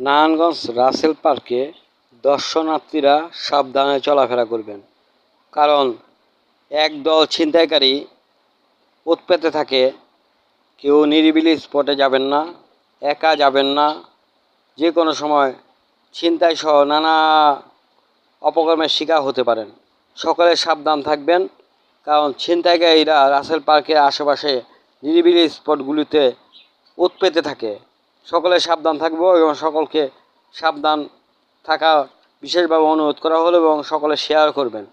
নারায়ণগঞ্জ রাসেল পার্কে দর্শনার্থীরা সাবধানে চলাফেরা করবেন। কারণ একদল ছিনতাইকারী উৎপেতে থাকে। কেউ নিরিবিলি স্পটে যাবেন না, একা যাবেন না। যে কোনো সময় ছিনতাই সহ নানা অপকর্মের শিকার হতে পারেন। সকলে সাবধান থাকবেন, কারণ ছিনতাইকারীরা রাসেল পার্কের আশেপাশে নিরিবিলি স্পটগুলিতে উৎপেতে থাকে। সকলে সাবধান থাকব এবং সকলকে সাবধান থাকা বিশেষভাবে অনুরোধ করা হলো এবং সকলে শেয়ার করবেন।